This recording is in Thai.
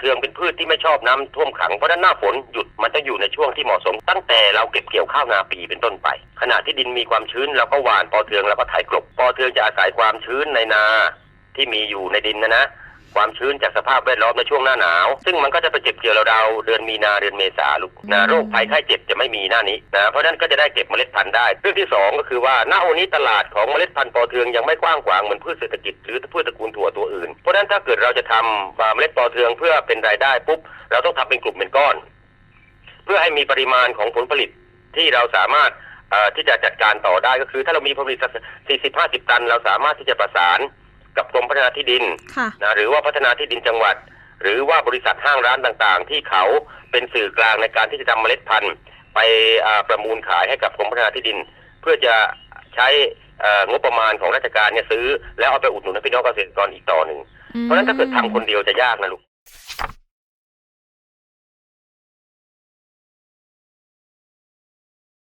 เทืองเป็นพืชที่ไม่ชอบน้ำท่วมขังเพราะนั้นหน้าฝนหยุดมันจะอยู่ในช่วงที่เหมาะสม ตั้งแต่เราเก็บเกี่ยวข้าวนาปีเป็นต้นไป ขณะที่ดินมีความชื้นเราก็หว่านปอเทืองแล้วก็ไถกลบปอเทืองจะอาศัยความชื้นในนาที่มีอยู่ในดินนะนะความชื้นจากสภาพแวดล้อมในช่วงหน้าหนาว ซึ่งมันก็จะไปเก็บเกี่ยวเราๆเดือนมีนาเดือนเมษาลูกนะโรคภัยไข้เจ็บจะไม่มีหน้านี้นะเพราะฉะนั้นก็จะได้เก็บเมล็ดพันธุ์ได้ เรื่องที่สองก็คือว่าณวันนี้ตลาดของเมล็ดพันธุ์ปอเทืองยังไม่กว้างขวางเหมือนพืชเศรษฐกิจหรือพืชตระกูลถั่ว นเพราะฉะนั้นถ้าเกิดเราจะทำฟาร์มเมล็ดปอเทืองเพื่อเป็นรายได้ปุ๊บเราต้องทำเป็นกลุ่มเป็นก้อน เพื่อให้มีปริมาณของผลผลิตที่เราสามารถเอ่อที่จะจัดการต่อได้ก็คือ ถ้าเรามีผลผลิตสัก40 50 ตัน เราสามารถที่จะประสานกับกรมพัฒนาที่ดินค่ะนะหรือว่าพัฒนาที่ดินจังหวัด หรือว่าบริษัทห้างร้านต่างๆ ที่เขาเป็นสื่อกลางในการที่จะทำเมล็ดพันธุ์ ไปอ่าประมูลขายให้กับกรมพัฒนาที่ดิน เพื่อจะใช้เอ่อ งบประมาณของราชการเนี่ยซื้อ แล้วเอาไปอุดหนุนให้พี่น้องเกษตรกรอีกต่อหนึ่งเพราะฉะนั้นถ้าเกิดทำคนเดียวจะยากนะลูก